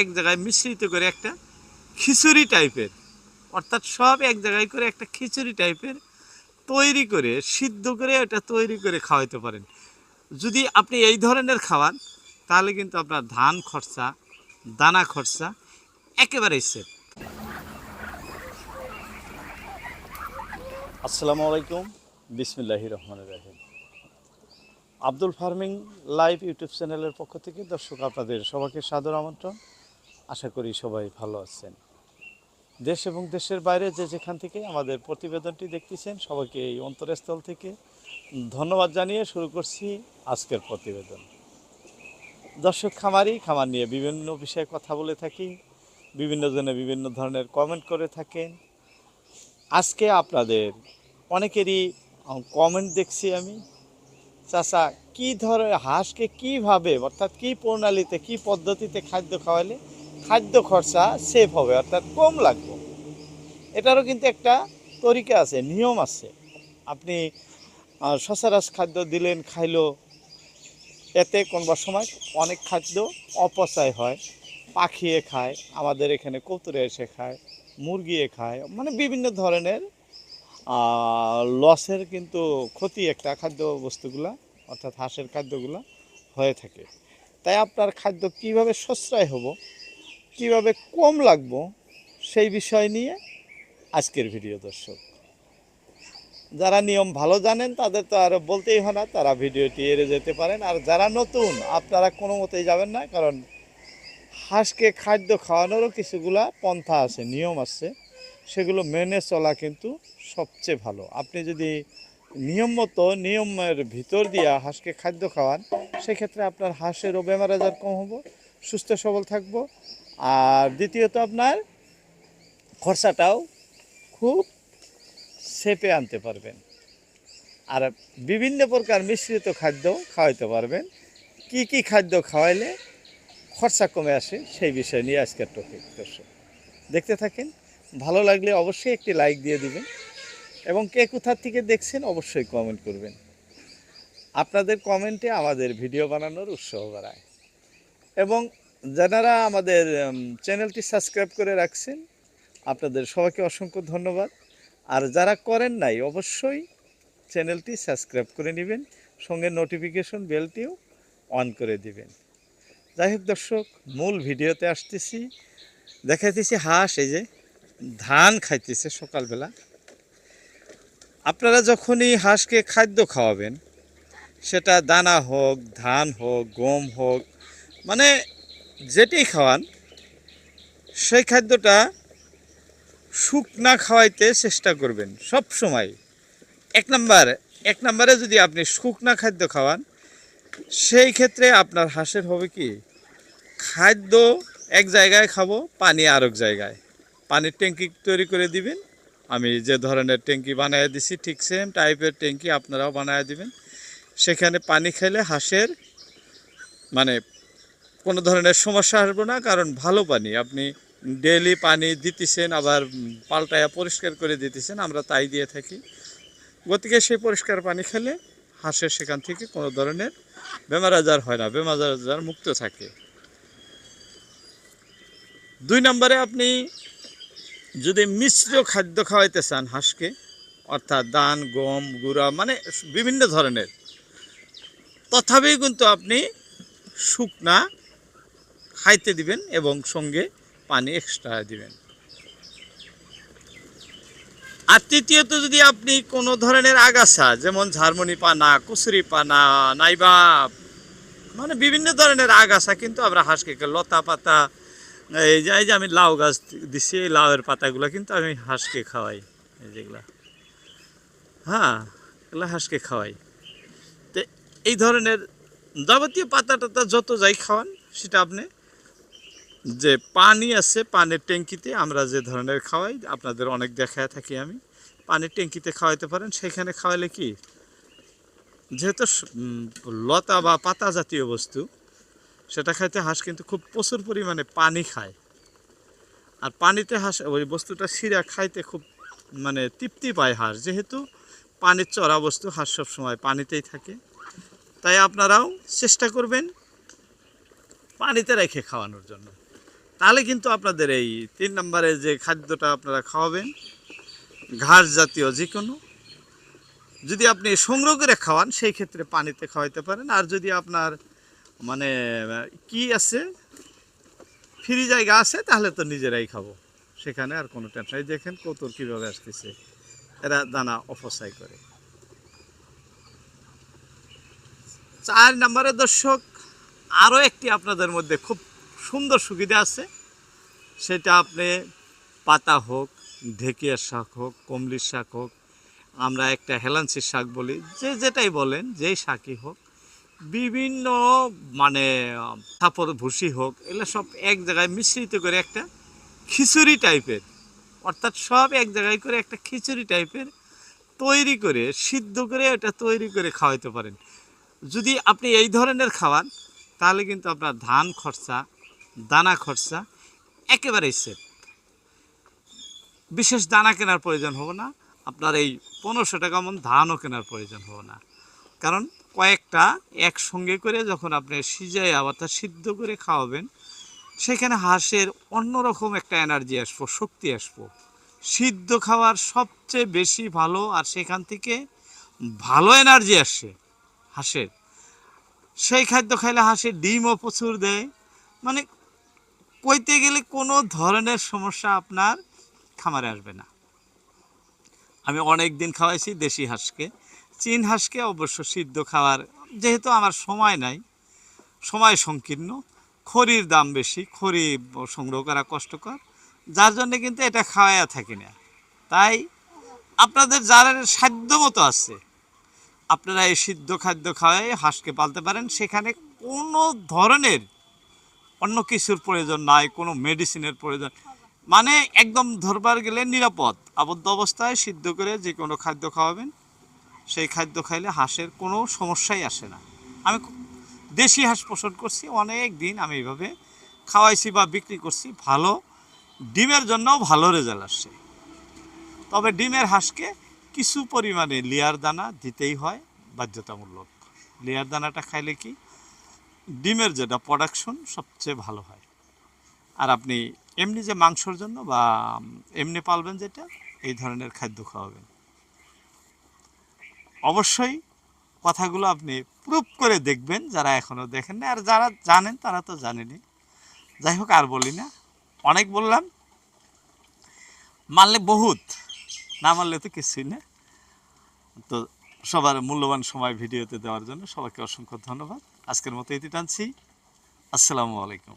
এক জায়গায় মিশ্রিত করে একটা খিচুড়ি টাইপের, অর্থাৎ সব এক জায়গায় করে একটা খিচুড়ি টাইপের তৈরি করে, সিদ্ধ করে এটা তৈরি করে খাওয়াইতে পারেন। যদি আপনি এই ধরনের খাওয়ান, তাহলে কিন্তু আপনার ধান খরচা, দানা খরচা একেবারেই সেফ। আসসালামু আলাইকুম, বিসমিল্লাহি রহমান রাহিম। আব্দুল ফার্মিং লাইভ ইউটিউব চ্যানেলের পক্ষ থেকে দর্শক আপনাদের সবাইকে সাদর আমন্ত্রণ। আশা করি সবাই ভালো আছেন। দেশ এবং দেশের বাইরে যে যেখান থেকে আমাদের প্রতিবেদনটি দেখতেছেন, সবাইকে এই অন্তরস্থল থেকে ধন্যবাদ জানিয়ে শুরু করছি আজকের প্রতিবেদন। দর্শক, খামারি, খামার নিয়ে বিভিন্ন বিষয়ে কথা বলে থাকি, বিভিন্ন জনে বিভিন্ন ধরনের কমেন্ট করে থাকেন। আজকে আপনাদের অনেকেরই কমেন্ট দেখছি আমি। চাচা, কি ধরনের হাঁসকে কীভাবে, অর্থাৎ কি প্রণালীতে, কি পদ্ধতিতে খাদ্য খাওয়ালে খাদ্য খরচা সেভ হবে, অর্থাৎ কম লাগবে। এটারও কিন্তু একটা তরিকা আছে, নিয়ম আছে। আপনি সচরাচ খাদ্য দিলেন, খাইলো, এতে কোনবা সময় অনেক খাদ্য অপচয় হয়। পাখিয়ে খায়, আমাদের এখানে কৌতুরে এসে খায় মুরগিয়ে খায় মানে বিভিন্ন ধরনের লসের কিন্তু ক্ষতি একটা খাদ্য বস্তুগুলা, অর্থাৎ হাঁসের খাদ্যগুলা হয়ে থাকে। তাই আপনার খাদ্য কীভাবে সশ্রয় হব কীভাবে কম লাগবো সেই বিষয় নিয়ে আজকের ভিডিও, দর্শক। যারা নিয়ম ভালো জানেন, তাদের তো আর বলতেই হয় না, তারা ভিডিওটি এড়ে যেতে পারেন। আর যারা নতুন, আপনারা কোনো মতেই যাবেন না, কারণ হাঁসকে খাদ্য খাওয়ানোরও কিছুগুলা পন্থা আছে, নিয়ম আছে। সেগুলো মেনে চলা কিন্তু সবচেয়ে ভালো। আপনি যদি নিয়ম মতো, নিয়মের ভিতর দিয়া হাঁসকে খাদ্য খাওয়ান, সেক্ষেত্রে আপনার হাঁসেরও বেমার আজার কম হব, সুস্থ সবল থাকব। আর দ্বিতীয়ত আপনার খরচাটাও খুব সেপে আনতে পারবেন। আর বিভিন্ন প্রকার মিশ্রিত খাদ্য খাওয়াইতে পারবেন। কি কি খাদ্য খাওয়াইলে খরচা কমে আসে সেই বিষয় নিয়ে আজকের টপিক দর্শক। দেখতে থাকেন, ভালো লাগলে অবশ্যই একটি লাইক দিয়ে দিবেন এবং কে কোথার থেকে দেখছেন অবশ্যই কমেন্ট করবেন। আপনাদের কমেন্টে আমাদের ভিডিও বানানোর উৎসাহ বাড়ায়। এবং যারা আমাদের চ্যানেলটি সাবস্ক্রাইব করে রাখছেন, আপনাদের সবাইকে অসংখ্য ধন্যবাদ। আর যারা করেন নাই, অবশ্যই চ্যানেলটি সাবস্ক্রাইব করে নেবেন, সঙ্গে নোটিফিকেশন বেলটিও অন করে দিবেন। যাই হোক দর্শক, মূল ভিডিওতে আসতেছি। দেখাইতেছি হাঁস, এই যে ধান খাইতেছে সকালবেলা। আপনারা যখনই হাঁসকে খাদ্য খাওয়াবেন, সেটা দানা হোক, ধান হোক, গম হোক মানে যেটি খাওয়ান, সেই খাদ্যটা শুকনা খাওয়াইতে চেষ্টা করবেন সব সময়। এক নাম্বার, এক নাম্বারে যদি আপনি শুকনা খাদ্য খাওয়ান, সেই ক্ষেত্রে আপনার হাঁসের হবে কি? খাদ্য এক জায়গায় খাব, পানি আরেক জায়গায়। পানির ট্যাঙ্কি তৈরি করে দিবেন। আমি যে ধরনের ট্যাঙ্কি বানিয়ে দিছি, ঠিক সেম টাইপের ট্যাঙ্কি আপনারাও বানিয়ে দিবেন। সেখানে পানি খেলে হাঁসের মানে কোনো ধরনের সমস্যা আসব না, কারণ ভালো পানি। আপনি ডেলি পানি দিতেছেন, আবার পাল্টায়া পরিষ্কার করে দিতেছেন, আমরা তাই দিয়ে থাকি। গতিকে সেই পরিষ্কার পানি খেলে হাঁসের সেখান থেকে কোনো ধরনের বেমার আজার হয় না, বেমার আজার মুক্ত থাকে। দুই নম্বরে আপনি যদি মিশ্র খাদ্য খাওয়াইতে চান হাঁসকে, অর্থাৎ দান গম, গুঁড়া মানে বিভিন্ন ধরনের, তথাপি কিন্তু আপনি শুকনা খাইতে দিবেন এবং সঙ্গে পানি এক্সট্রা দিবেন। আর তৃতীয়ত যদি আপনি কোনো ধরনের আগাছা, যেমন ঝারমনি পানা কুসুরি পানা নাইবা মানে বিভিন্ন ধরনের আগাছা কিন্তু আমরা হাঁসকে। লতা পাতা, এই যে এই যে আমি লাউ গাছ দিছি, এই লাউয়ের পাতাগুলো কিন্তু আমি হাঁসকে খাওয়াই, এই যেগুলা হ্যাঁ এগুলো হাঁসকে খাওয়াই। তো এই ধরনের যাবতীয় পাতা টাতা যত যাই খাওয়ান, সেটা আপনি যে পানি আছে, পানির ট্যাঙ্কিতে আমরা যে ধরনের খাওয়াই, আপনাদের অনেক দেখায় থাকি আমি, পানির ট্যাঙ্কিতে খাওয়াইতে পারেন। সেখানে খাওয়াইলে কি? যেহেতু লতা বা পাতা জাতীয় বস্তু, সেটা খাইতে হাঁস কিন্তু খুব প্রচুর পরিমাণে পানি খায়। আর পানিতে হাঁস, ওই বস্তুটা শিরা খাইতে খুব মানে তৃপ্তি পায় হাঁস। যেহেতু পানির চড়া বস্তু, হাঁস সব সময় পানিতেই থাকে। তাই আপনারাও চেষ্টা করবেন পানিতে রেখে খাওয়ানোর জন্য। তাহলে কিন্তু আপনাদের এই তিন নম্বরে যে খাদ্যটা আপনারা খাওয়াবেন, ঘাস জাতীয় যে কোনো যদি আপনি সংগ্রহ করে খাওয়ান, সেই ক্ষেত্রে পানিতে খাওয়াইতে পারেন। আর যদি আপনার মানে কি আছে, ফ্রি জায়গা আছে, তাহলে তো নিজেরাই খাব। সেখানে আর কোনো টেনশন দেখেন কতর কীভাবে আসতেছে। এরা দানা অপচয় করে। চার নম্বরে দর্শক আরও একটি আপনাদের মধ্যে খুব সুন্দর সুবিধা আছে। সেটা আপনি পাতা হোক ঢেকিয়ার শাক হোক, কমলির শাক হোক, আমরা একটা হেলান্সির শাক বলি, যে যেটাই বলেন, যেই শাকই হোক, বিভিন্ন মানে থাপড় ভুসি হোক, এগুলো সব এক জায়গায় মিশ্রিত করে একটা খিচুড়ি টাইপের, অর্থাৎ সব এক জায়গায় করে একটা খিচুড়ি টাইপের তৈরি করে, সিদ্ধ করে এটা তৈরি করে খাওয়াইতে পারেন। যদি আপনি এই ধরনের খাওয়ান, তাহলে কিন্তু আপনার ধান খরচা দানা খরচা একেবারেই সেফ বিশেষ দানা কেনার প্রয়োজন হবে না। আপনার এই পনেরোশো টাকা মন ধানও কেনার প্রয়োজন হবে না। কারণ কয়েকটা একসঙ্গে করে যখন আপনি সিজাই অর্থাৎ সিদ্ধ করে খাওয়াবেন, সেখানে হাঁসের অন্যরকম একটা এনার্জি আসব, শক্তি আসব। সিদ্ধ খাওয়ার সবচেয়ে বেশি ভালো আর সেখান থেকে ভালো এনার্জি আসে হাঁসের। সেই খাদ্য খাইলে হাঁসের ডিমও প্রচুর দেয়। মানে কইতে গেলে কোনো ধরনের সমস্যা আপনার খামারে আসবে না। আমি অনেক দিন খাওয়াইছি দেশি হাঁসকে। চীন হাঁসকে অবশ্য সিদ্ধ খাওয়ার, যেহেতু আমার সময় নাই, সময় সংকীর্ণ, খড়ির দাম বেশি, খড়ি সংগ্রহ করা কষ্টকর, যার জন্য কিন্তু এটা খাওয়াইয়া থাকি না। তাই আপনাদের যারা সাধ্য মতো আছে, আপনারা এই সিদ্ধ খাদ্য খাওয়াই হাঁসকে পালতে পারেন, সেখানে কোনো ধরনের অন্য কিছুর প্রয়োজন নাই, কোনো মেডিসিনের প্রয়োজন। মানে একদম ধরবার গেলে নিরাপদ। আবদ্ধ অবস্থায় সিদ্ধ করে যে কোনো খাদ্য খাওয়াবেন, সেই খাদ্য খাইলে হাঁসের কোনো সমস্যাই আসে না। আমি দেশি হাঁস পোষণ করছি, অনেক দিন আমি এইভাবে খাওয়াইছি বা বিক্রি করছি, ভালো, ডিমের জন্যও ভালো রেজাল্ট আসছে। তবে ডিমের হাঁসকে কিছু পরিমাণে লেয়ার দানা দিতেই হয়, বাধ্যতামূলক। লেয়ার দানাটা খাইলে কি ডিমের যেটা প্রোডাকশন সবচেয়ে ভালো হয়। আর আপনি এমনি যে মাংসর জন্য বা এমনি পালবেন যেটা, এই ধরনের খাদ্য খাওয়াবেন। অবশ্যই কথাগুলো আপনি প্রুভ করে দেখবেন যারা এখনও দেখেন না আর যারা জানেন, তারা তো জানেনই যাই হোক, আর বলি না। অনেক বললাম। মানলে বহুত, না মানলে তো কিছুই না। তো সবার মূল্যবান সময় ভিডিওতে দেওয়ার জন্য সবাইকে অসংখ্য ধন্যবাদ। আজকের মতো এটি টানছি। আসসালামু আলাইকুম।